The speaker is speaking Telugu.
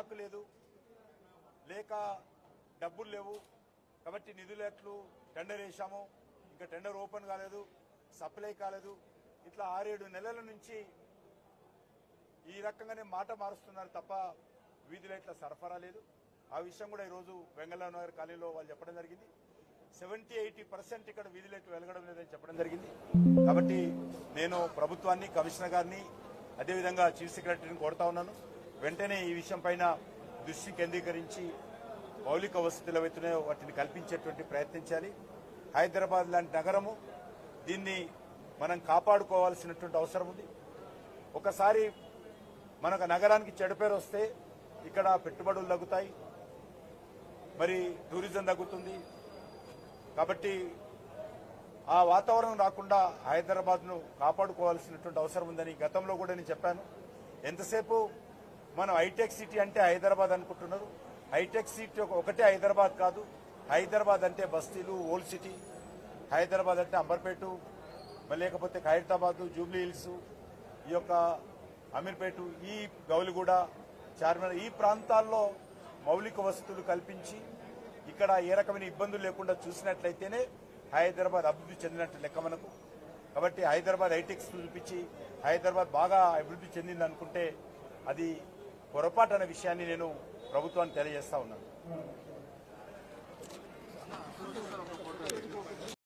స్టాక్ లేదు లేక డబ్బులు లేవు. కాబట్టి నిధులు ఎట్లు టెండర్ వేసాము ఇంకా టెండర్ ఓపెన్ కాలేదు సప్లై కాలేదు. ఇట్లా ఆరేడు నెలల నుంచి ఈ రకంగానే మాట మారుస్తున్నారు తప్ప వీధి లైట్ల సరఫరా లేదు. ఆ విషయం కూడా ఈరోజు వెంగళరావు నగర్ కాలనీలో వాళ్ళు చెప్పడం జరిగింది. సెవెంటీ ఎయిటీ పర్సెంట్ ఇక్కడ వీధి వెలగడం లేదని చెప్పడం జరిగింది. కాబట్టి నేను ప్రభుత్వాన్ని కమిషనర్ గారిని అదేవిధంగా చీఫ్ సెక్రటరీని కోరుతా ఉన్నాను. వెంటనే ఈ విషయం పైన దృష్టి కేంద్రీకరించి మౌలిక వసతులు ఏవైతున్నాయో వాటిని కల్పించేటువంటి ప్రయత్నించాలి హైదరాబాద్ లాంటి నగరము దీన్ని మనం కాపాడుకోవాల్సినటువంటి అవసరం ఉంది. ఒకసారి మనకు నగరానికి చెడు పేరు వస్తే ఇక్కడ పెట్టుబడులు తగ్గుతాయి. మరి టూరిజం తగ్గుతుంది. కాబట్టి ఆ వాతావరణం రాకుండా హైదరాబాద్ను కాపాడుకోవాల్సినటువంటి అవసరం ఉందని గతంలో కూడా నేను చెప్పాను. ఎంతసేపు మనం హైటెక్ సిటీ అంటే హైదరాబాద్ అనుకుంటున్నారు. హైటెక్ సిటీ ఒకటే హైదరాబాద్ కాదు. హైదరాబాద్ అంటే బస్తీలు ఓల్డ్ సిటీ. హైదరాబాద్ అంటే అంబర్పేట. లేకపోతే ఖైరతాబాదు జూబ్లీ హిల్స్ ఈ యొక్క అమీర్పేట ఈ గౌలిగూడ చార్మినార్ ఈ ప్రాంతాల్లో మౌలిక వసతులు కల్పించి ఇక్కడ ఏ రకమైన ఇబ్బందులు లేకుండా చూసినట్లయితేనే హైదరాబాద్ అభివృద్ధి చెందినట్టు లెక్క మనకు. కాబట్టి హైదరాబాద్ హైటెక్స్ చూపించి హైదరాబాద్ బాగా అభివృద్ధి చెందింది అనుకుంటే అది పొరపాటు అనే విషయాన్ని నేను ప్రభుత్వాన్ని తెలియజేస్తా ఉన్నాను.